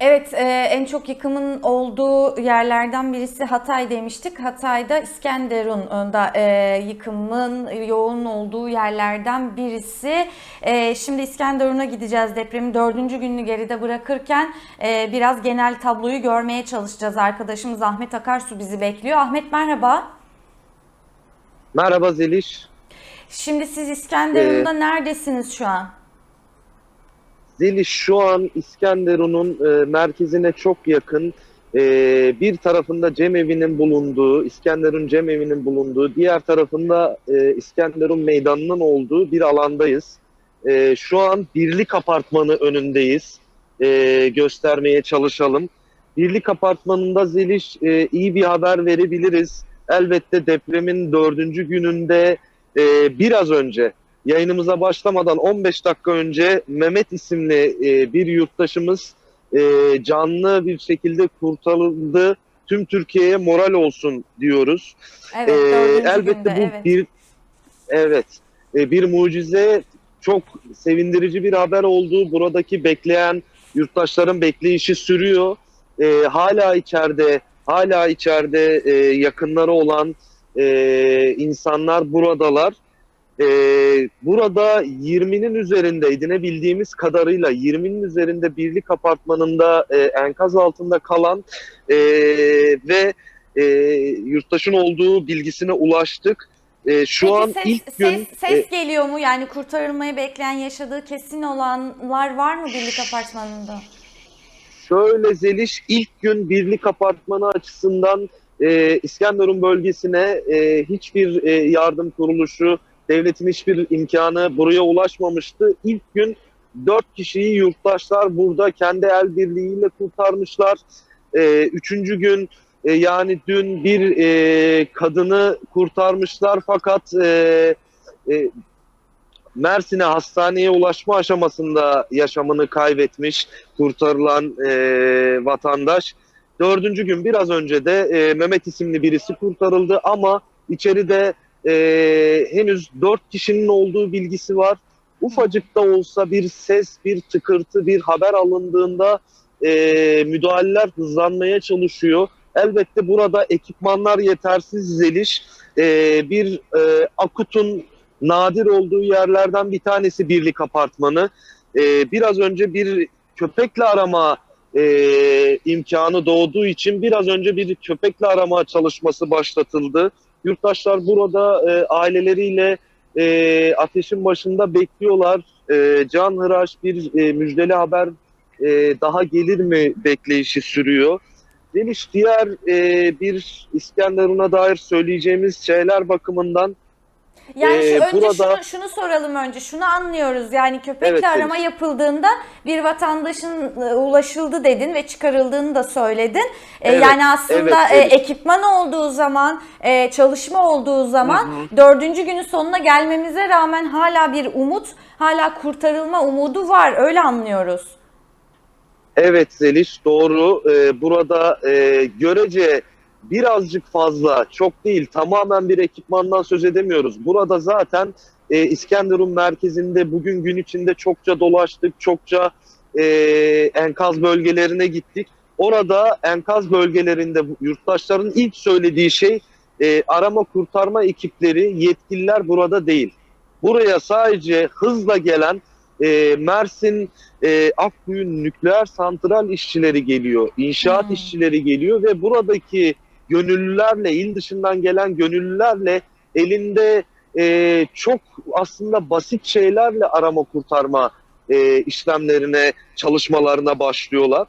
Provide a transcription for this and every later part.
Evet, e, en çok yıkımın olduğu yerlerden birisi Hatay demiştik. Hatay'da İskenderun'da e, yıkımın yoğun olduğu yerlerden birisi. E, şimdi İskenderun'a gideceğiz depremin dördüncü gününü geride bırakırken e, biraz genel tabloyu görmeye çalışacağız. Arkadaşımız Ahmet Akarsu bizi bekliyor. Ahmet merhaba. Merhaba Zeliş. Şimdi siz İskenderun'da neredesiniz şu an? Zeliş şu an İskenderun'un e, merkezine çok yakın. E, bir tarafında Cemevi'nin bulunduğu, İskenderun Cemevi'nin bulunduğu, diğer tarafında e, İskenderun Meydanı'nın olduğu bir alandayız. E, şu an Birlik Apartmanı önündeyiz. E, göstermeye çalışalım. Birlik Apartmanı'nda Zeliş e, iyi bir haber verebiliriz. Elbette depremin dördüncü gününde e, biraz önce yayınımıza başlamadan 15 dakika önce Mehmet isimli e, bir yurttaşımız e, canlı bir şekilde kurtarıldı. Tüm Türkiye'ye moral olsun diyoruz. Evet, E, elbette günde, bu evet. bir evet e, bir mucize çok sevindirici bir haber oldu. Buradaki bekleyen yurttaşların bekleyişi sürüyor. E, hala içeride hala içeride e, yakınları olan e, insanlar buradalar. Ee, burada 20'nin üzerinde edinebildiğimiz kadarıyla 20'nin üzerinde birlik apartmanında e, enkaz altında kalan e, ve e, yurttaşın olduğu bilgisine ulaştık. E, şu Peki an ses, ilk gün ses, e, ses geliyor mu? Yani kurtarılmayı bekleyen, yaşadığı kesin olanlar var mı birlik apartmanında? Şöyle Zeliş ilk gün birlik apartmanı açısından e, İskenderun bölgesine e, hiçbir e, yardım kuruluşu, devletin hiçbir imkanı buraya ulaşmamıştı. İlk gün dört kişiyi yurttaşlar burada kendi el birliğiyle kurtarmışlar. E, üçüncü gün e, yani dün bir e, kadını kurtarmışlar fakat e, e, Mersin'e hastaneye ulaşma aşamasında yaşamını kaybetmiş kurtarılan e, vatandaş. Dördüncü gün biraz önce de e, Mehmet isimli birisi kurtarıldı ama içeride e, henüz dört kişinin olduğu bilgisi var. Ufacık da olsa bir ses, bir tıkırtı, bir haber alındığında e, müdahaleler hızlanmaya çalışıyor. Elbette burada ekipmanlar yetersiz zeliş. E, bir e, akutun nadir olduğu yerlerden bir tanesi birlik apartmanı. Ee, biraz önce bir köpekle arama e, imkanı doğduğu için biraz önce bir köpekle arama çalışması başlatıldı. Yurttaşlar burada e, aileleriyle e, ateşin başında bekliyorlar. E, can hıraş bir e, müjdeli haber e, daha gelir mi bekleyişi sürüyor. Deniz diğer e, bir İskenderun'a dair söyleyeceğimiz şeyler bakımından Yani şu- Ee, önce burada- şunu, şunu soralım önce. Şunu anlıyoruz. Yani köpekle Evet, evet. arama yapıldığında bir vatandaşın e, ulaşıldı dedin ve çıkarıldığını da söyledin. E, Evet, yani aslında evet, evet. ekipman olduğu zaman, e, çalışma olduğu zaman dördüncü günün sonuna gelmemize rağmen hala bir umut, hala kurtarılma umudu var. Öyle anlıyoruz. Evet Zeliş doğru. Ee, burada e, görece birazcık fazla, çok değil tamamen bir ekipmandan söz edemiyoruz. Burada zaten e, İskenderun merkezinde bugün gün içinde çokça dolaştık, çokça e, enkaz bölgelerine gittik. Orada enkaz bölgelerinde yurttaşların ilk söylediği şey e, arama kurtarma ekipleri, yetkililer burada değil. Buraya sadece hızla gelen e, Mersin e, Akkuyu nükleer santral işçileri geliyor, inşaat Hmm. işçileri geliyor ve buradaki gönüllülerle, il dışından gelen gönüllülerle elinde e, çok aslında basit şeylerle arama kurtarma e, işlemlerine, çalışmalarına başlıyorlar.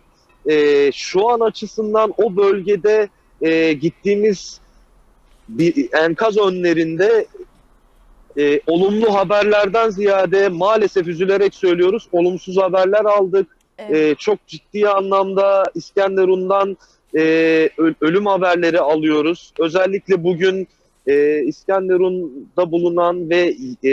E, şu an açısından o bölgede e, gittiğimiz bir enkaz önlerinde e, olumlu haberlerden ziyade maalesef üzülerek söylüyoruz olumsuz haberler aldık. Evet. Ee, çok ciddi anlamda İskenderun'dan e, ölüm haberleri alıyoruz. Özellikle bugün e, İskenderun'da bulunan ve e,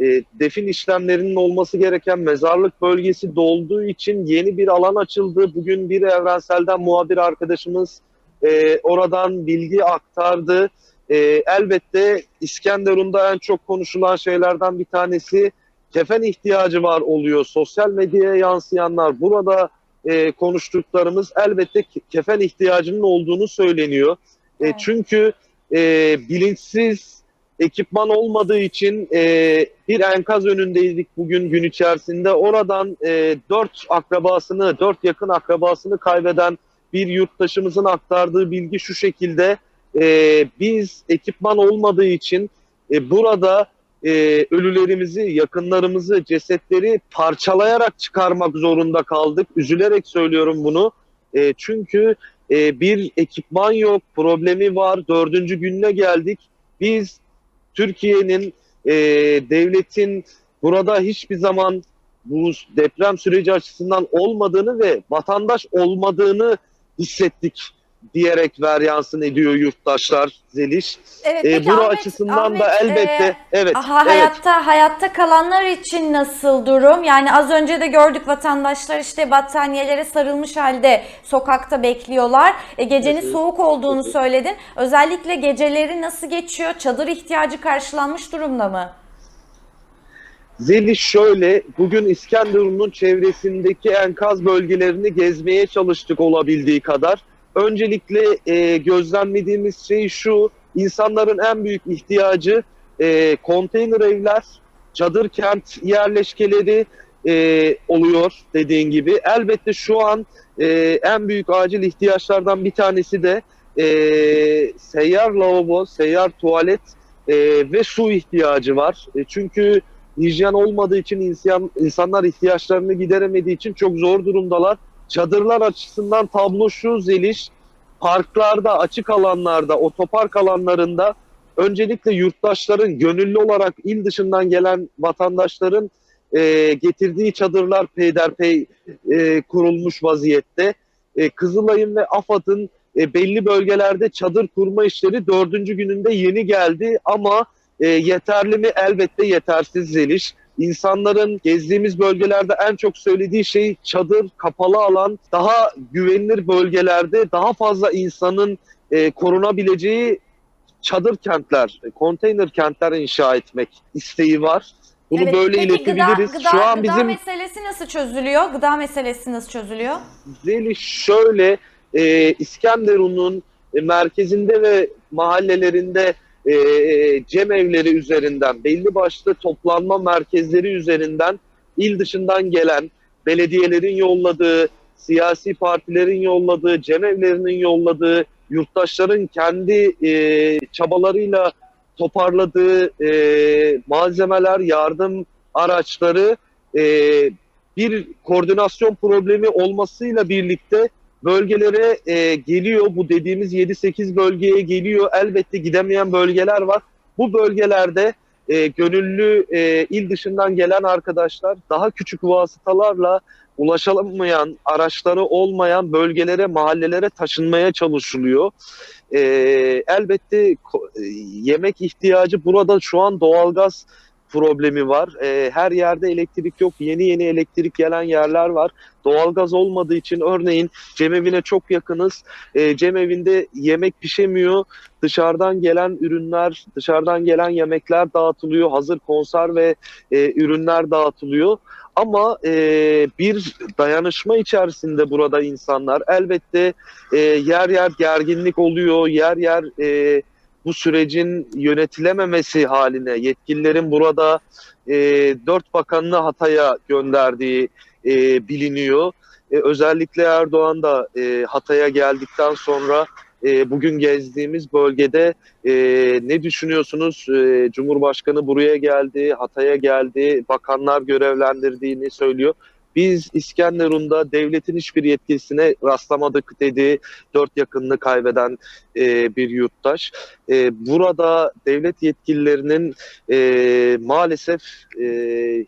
e, defin işlemlerinin olması gereken mezarlık bölgesi dolduğu için yeni bir alan açıldı. Bugün bir evrenselden muhabir arkadaşımız e, oradan bilgi aktardı. E, elbette İskenderun'da en çok konuşulan şeylerden bir tanesi kefen ihtiyacı var oluyor. Sosyal medyaya yansıyanlar burada e, konuştuklarımız elbette ke- kefen ihtiyacının olduğunu söyleniyor. E, Evet. çünkü e, bilinçsiz ekipman olmadığı için e, bir enkaz önündeydik bugün gün içerisinde. Oradan e, dört akrabasını, dört yakın akrabasını kaybeden bir yurttaşımızın aktardığı bilgi şu şekilde. E, biz ekipman olmadığı için e, burada e, ölülerimizi, yakınlarımızı, cesetleri parçalayarak çıkarmak zorunda kaldık. Üzülerek söylüyorum bunu. E, çünkü e, bir ekipman yok, problemi var. Dördüncü gününe geldik. Biz Türkiye'nin, e, devletin burada hiçbir zaman bu deprem süreci açısından olmadığını ve vatandaş olmadığını hissettik diyerek veryansın ediyor yurttaşlar Zeliş. Evet, E, peki bunu Ahmet- açısından da elbette e, evet, Aha, evet. hayatta hayatta kalanlar için nasıl durum? Yani az önce de gördük vatandaşlar işte battaniyelere sarılmış halde sokakta bekliyorlar. E, gecenin hı. soğuk olduğunu söyledin. Özellikle geceleri nasıl geçiyor? Çadır ihtiyacı karşılanmış durumda mı? Zeliş şöyle, bugün İskenderun'un çevresindeki enkaz bölgelerini gezmeye çalıştık olabildiği kadar. Öncelikle e, gözlemlediğimiz şey şu, insanların en büyük ihtiyacı e, konteyner evler, çadır kent yerleşkeleri e, oluyor dediğin gibi. Elbette şu an e, en büyük acil ihtiyaçlardan bir tanesi de e, seyyar lavabo, seyyar tuvalet e, ve su ihtiyacı var. E, çünkü hijyen olmadığı için insan, insanlar ihtiyaçlarını gideremediği için çok zor durumdalar. Çadırlar açısından tablo şu Zeliş, parklarda, açık alanlarda, otopark alanlarında öncelikle yurttaşların gönüllü olarak il dışından gelen vatandaşların e, getirdiği çadırlar peyderpey e, kurulmuş vaziyette. E, Kızılay'ın ve AFAD'ın e, belli bölgelerde çadır kurma işleri dördüncü gününde yeni geldi ama e, yeterli mi? Elbette yetersiz Zeliş. İnsanların gezdiğimiz bölgelerde en çok söylediği şey çadır, kapalı alan, daha güvenilir bölgelerde daha fazla insanın e, korunabileceği çadır kentler, e, konteyner kentler inşa etmek isteği var. Bunu Evet, böyle peki iletebiliriz. Gıda, Şu an gıda bizim meselesi nasıl çözülüyor? Gıda meselesi nasıl çözülüyor? Zeliş şöyle e, İskenderun'un e, merkezinde ve mahallelerinde e, cem evleri üzerinden belli başlı toplanma merkezleri üzerinden il dışından gelen belediyelerin yolladığı, siyasi partilerin yolladığı, cem evlerinin yolladığı, yurttaşların kendi e, çabalarıyla toparladığı e, malzemeler, yardım araçları e, bir koordinasyon problemi olmasıyla birlikte bölgelere e, geliyor. Bu dediğimiz 7-8 bölgeye geliyor. Elbette gidemeyen bölgeler var. Bu bölgelerde e, gönüllü e, il dışından gelen arkadaşlar daha küçük vasıtalarla ulaşılamayan, araçları olmayan bölgelere, mahallelere taşınmaya çalışılıyor. E, elbette e, yemek ihtiyacı burada şu an doğalgaz problemi var. E, her yerde elektrik yok. Yeni yeni elektrik gelen yerler var. Doğalgaz olmadığı için örneğin cemevine çok yakınız. E, cemevinde yemek pişemiyor. Dışarıdan gelen ürünler, dışarıdan gelen yemekler dağıtılıyor. Hazır konserve e, ürünler dağıtılıyor. Ama e, bir dayanışma içerisinde burada insanlar elbette e, yer yer gerginlik oluyor, yer yer e, bu sürecin yönetilememesi haline yetkililerin burada e, dört bakanını Hatay'a gönderdiği e, biliniyor. E, özellikle Erdoğan da e, Hatay'a geldikten sonra e, bugün gezdiğimiz bölgede e, ne düşünüyorsunuz? E, Cumhurbaşkanı buraya geldi, Hatay'a geldi, bakanlar görevlendirdiğini söylüyor. Biz İskenderun'da devletin hiçbir yetkisine rastlamadık dedi. Dört yakınını kaybeden e, bir yurttaş. E, burada devlet yetkililerinin e, maalesef e,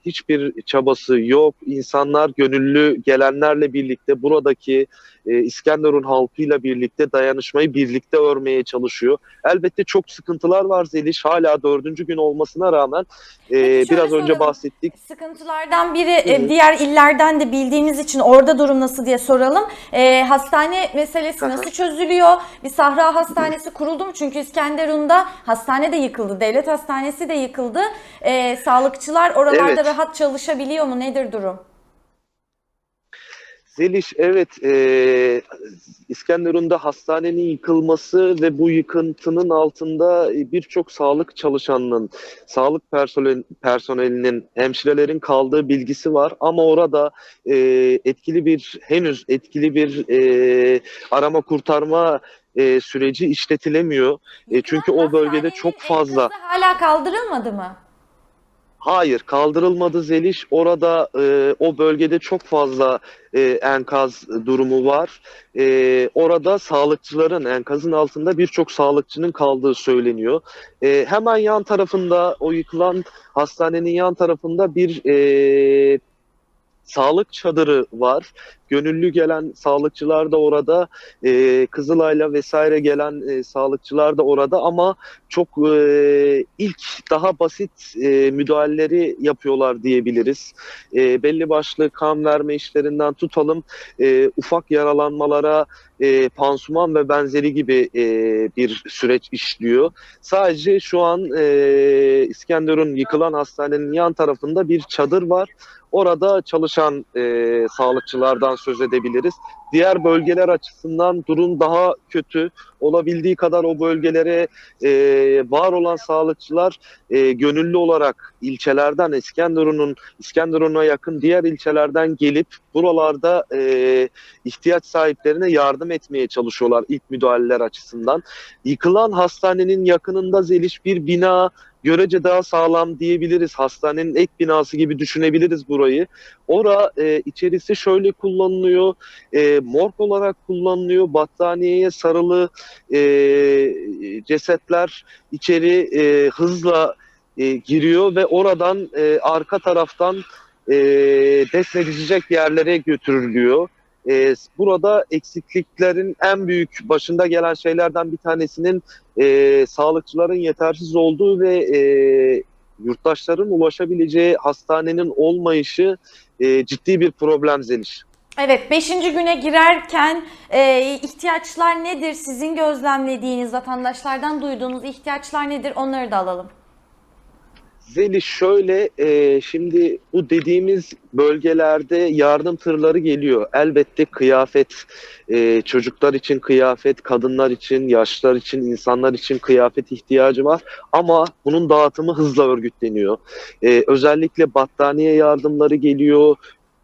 hiçbir çabası yok. İnsanlar gönüllü gelenlerle birlikte buradaki e, İskenderun halkıyla birlikte dayanışmayı birlikte örmeye çalışıyor. Elbette çok sıkıntılar var Zeliş. Hala dördüncü gün olmasına rağmen e, Peki biraz önce soralım. bahsettik. Sıkıntılardan biri e, diğer illerden de bildiğimiz için orada durum nasıl diye soralım. E, hastane meselesi Aha. nasıl çözülüyor? Bir Sahra Hastanesi kuruldu mu? Çünkü İskenderun'da hastane de yıkıldı. Devlet hastanesi de yıkıldı. E, sağlıkçılar oralarda Evet. rahat çalışabiliyor mu? Nedir durum? Zeliş evet e, İskenderun'da hastanenin yıkılması ve bu yıkıntının altında birçok sağlık çalışanının, sağlık personel, personelinin, hemşirelerin kaldığı bilgisi var. Ama orada e, etkili bir, henüz etkili bir e, arama kurtarma e, süreci işletilemiyor. E, çünkü o bölgede çok fazla... Hala kaldırılmadı mı? Hayır, kaldırılmadı Zeliş. Orada e, o bölgede çok fazla e, enkaz durumu var. E, orada sağlıkçıların enkazın altında birçok sağlıkçının kaldığı söyleniyor. E, hemen yan tarafında o yıkılan hastanenin yan tarafında bir e, sağlık çadırı var. Gönüllü gelen sağlıkçılar da orada, e, Kızılay'la vesaire gelen e, sağlıkçılar da orada ama çok e, ilk daha basit e, müdahaleleri yapıyorlar diyebiliriz. E, belli başlı kan verme işlerinden tutalım, e, ufak yaralanmalara e, pansuman ve benzeri gibi e, bir süreç işliyor. Sadece şu an e, İskenderun yıkılan hastanenin yan tarafında bir çadır var. Orada çalışan e, sağlıkçılardan söz edebiliriz. Diğer bölgeler açısından durum daha kötü. Olabildiği kadar o bölgelere e, var olan sağlıkçılar e, gönüllü olarak ilçelerden İskenderun'un İskenderun'a yakın diğer ilçelerden gelip buralarda e, ihtiyaç sahiplerine yardım etmeye çalışıyorlar ilk müdahaleler açısından. Yıkılan hastanenin yakınında Zeliş bir bina görece daha sağlam diyebiliriz. Hastanenin ek binası gibi düşünebiliriz burayı. Ora e, içerisi şöyle kullanılıyor. E, morg olarak kullanılıyor. Battaniyeye sarılı e, cesetler içeri e, hızla e, giriyor ve oradan e, arka taraftan e, defnedilecek yerlere götürülüyor. E, burada eksikliklerin en büyük başında gelen şeylerden bir tanesinin e, sağlıkçıların yetersiz olduğu ve e, yurttaşların ulaşabileceği hastanenin olmayışı e, ciddi bir problem Zeliş. Evet, 5. güne girerken e, ihtiyaçlar nedir? Sizin gözlemlediğiniz, vatandaşlardan duyduğunuz ihtiyaçlar nedir? Onları da alalım. Zeliş şöyle, e, şimdi bu dediğimiz bölgelerde yardım tırları geliyor. Elbette kıyafet, e, çocuklar için kıyafet, kadınlar için, yaşlılar için, insanlar için kıyafet ihtiyacı var. Ama bunun dağıtımı hızla örgütleniyor. E, özellikle battaniye yardımları geliyor,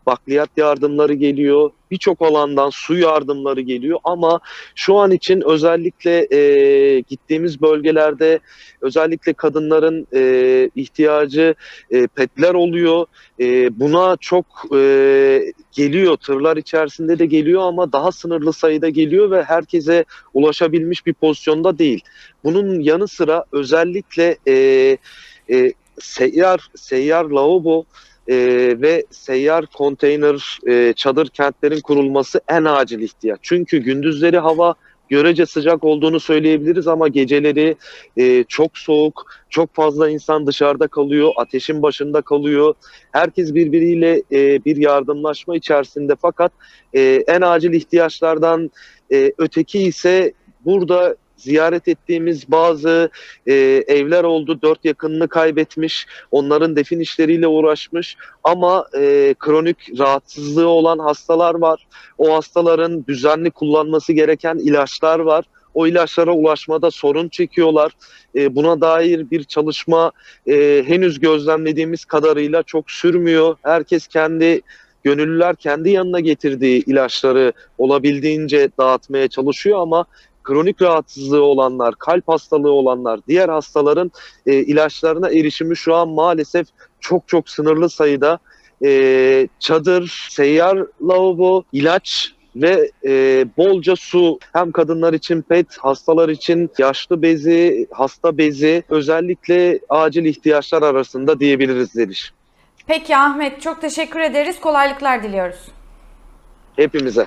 bakliyat yardımları geliyor, birçok alandan su yardımları geliyor ama şu an için özellikle e, gittiğimiz bölgelerde özellikle kadınların e, ihtiyacı e, petler oluyor. E, buna çok e, geliyor, tırlar içerisinde de geliyor ama daha sınırlı sayıda geliyor ve herkese ulaşabilmiş bir pozisyonda değil. Bunun yanı sıra özellikle e, e, seyyar, seyyar lavabo e, ve seyyar konteyner e, çadır kentlerin kurulması en acil ihtiyaç. Çünkü gündüzleri hava görece sıcak olduğunu söyleyebiliriz ama geceleri e, çok soğuk, çok fazla insan dışarıda kalıyor, ateşin başında kalıyor. Herkes birbiriyle e, bir yardımlaşma içerisinde fakat e, en acil ihtiyaçlardan e, öteki ise burada ziyaret ettiğimiz bazı e, evler oldu. Dört yakınını kaybetmiş. Onların defin işleriyle uğraşmış. Ama e, kronik rahatsızlığı olan hastalar var. O hastaların düzenli kullanması gereken ilaçlar var. O ilaçlara ulaşmada sorun çekiyorlar. E, buna dair bir çalışma e, henüz gözlemlediğimiz kadarıyla çok sürmüyor. Herkes kendi gönüllüler kendi yanına getirdiği ilaçları olabildiğince dağıtmaya çalışıyor ama kronik rahatsızlığı olanlar, kalp hastalığı olanlar, diğer hastaların e, ilaçlarına erişimi şu an maalesef çok çok sınırlı sayıda. E, çadır, seyyar lavabo, ilaç ve e, bolca su hem kadınlar için pet, hastalar için yaşlı bezi, hasta bezi özellikle acil ihtiyaçlar arasında diyebiliriz Zeliş. Peki Ahmet, çok teşekkür ederiz. Kolaylıklar diliyoruz. Hepimize.